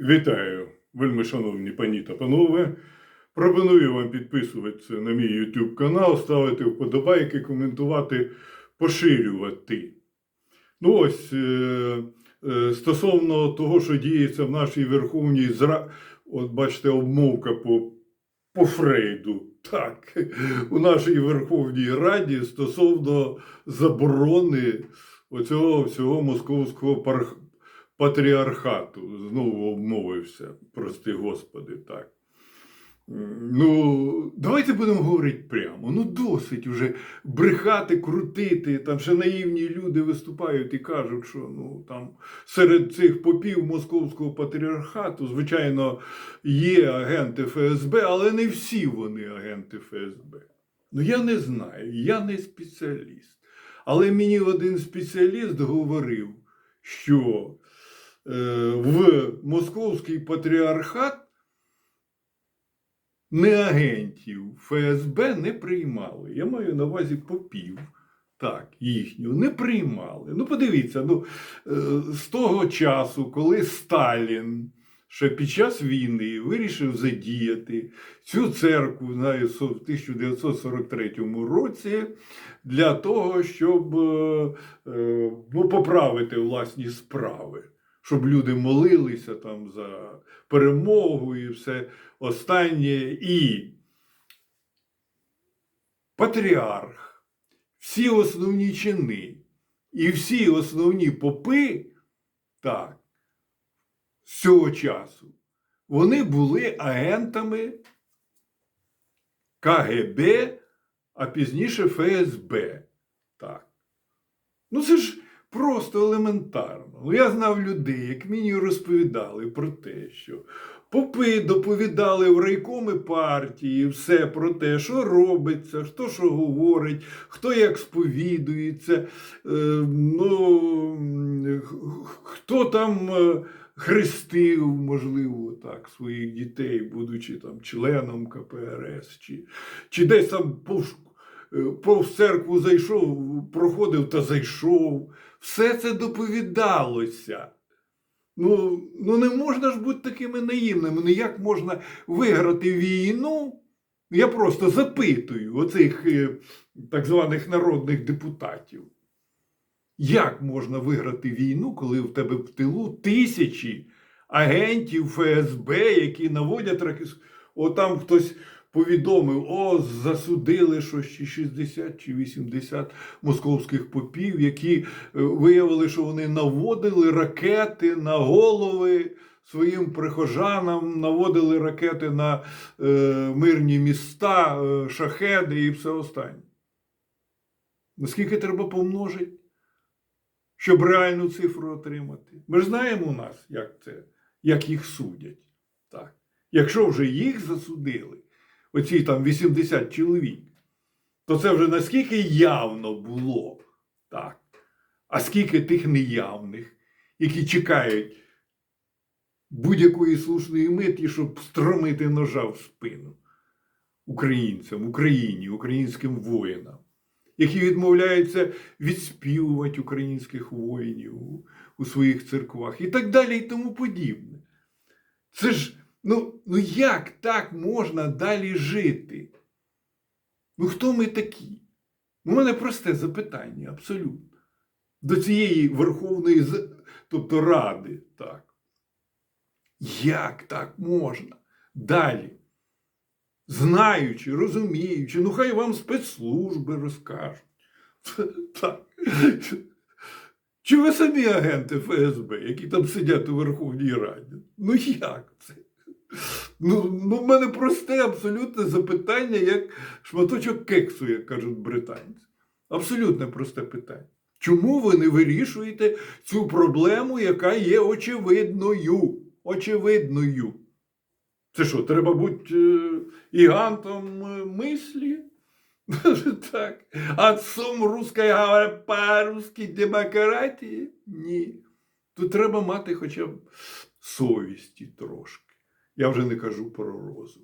Вітаю, вельми шановні пані та панове. Пропоную вам підписуватися на мій YouTube канал, ставити вподобайки, коментувати, поширювати. Ну ось, е, е, стосовно того, що діється в нашій Верховній Зра... От бачите, обмовка по, по Фрейду. Так, у нашій Верховній Раді стосовно заборони оцього всього московського парх патріархату. Знову обмовився, прости Господи, так. Ну, давайте будемо говорити прямо. Ну, досить уже брехати, крутити. Там ще наївні люди виступають і кажуть, що ну, там, серед цих попів московського патріархату, звичайно, є агенти ФСБ, але не всі вони агенти ФСБ. Ну, я не знаю, я не спеціаліст. Але мені один спеціаліст говорив, що в московський патріархат не агентів ФСБ не приймали. Я маю на увазі попів. Так, їхню не приймали. Ну, подивіться, ну, е, з того часу, коли Сталін ще під час війни вирішив задіяти цю церкву знаю, в 1943 році для того, щоб е, е, ну, поправити власні справи, щоб люди молилися там за перемогу і все останнє. І патріарх, всі основні чини і всі основні попи, так, з цього часу, вони були агентами КГБ, а пізніше ФСБ. Так. Ну це ж просто елементарно. Ну, я знав людей, як мені розповідали про те, що попи доповідали в райкоми партії все про те, що робиться, хто що говорить, хто як сповідується, е, ну, хто там. е, Хрестив, можливо, так, своїх дітей, будучи там членом КПРС, чи, чи десь там повз, е, повз церкву зайшов, проходив та зайшов. Все це доповідалося. Ну, ну не можна ж бути такими наївними. Ну як можна виграти війну? Я просто запитую оцих е, так званих народних депутатів. Як можна виграти війну, коли в тебе в тилу тисячі агентів ФСБ, які наводять ракет? О, там хтось повідомив, о, засудили щось чи 60 чи 80 московських попів, які е, виявили, що вони наводили ракети на голови своїм прихожанам, наводили ракети на е, мирні міста, е, шахеди і все останнє. Наскільки треба помножити? щоб реальну цифру отримати. Ми ж знаємо у нас, як це, як їх судять. Так. Якщо вже їх засудили, оці там 80 чоловік, то це вже наскільки явно було. Так. А скільки тих неявних, які чекають будь-якої слушної миті, щоб стромити ножа в спину українцям, Україні, українським воїнам які відмовляються відспівувати українських воїнів у, у своїх церквах і так далі, і тому подібне. Це ж, ну, ну як так можна далі жити? Ну хто ми такі? У мене просте запитання, абсолютно. До цієї Верховної тобто Ради, так. Як так можна? Далі знаючи, розуміючи, ну хай вам спецслужби розкажуть. Чи ви самі агенти ФСБ, які там сидять у Верховній Раді? Ну як це? Ну, ну, в мене просте абсолютне запитання, як шматочок кексу, як кажуть британці. Абсолютно просте питання. Чому ви не вирішуєте цю проблему, яка є очевидною? Очевидною. Це що, треба бути е, гігантом е, мислі? так. Отцом русської по-русски демократії? Ні. Тут треба мати хоча б совісті трошки. Я вже не кажу про розум.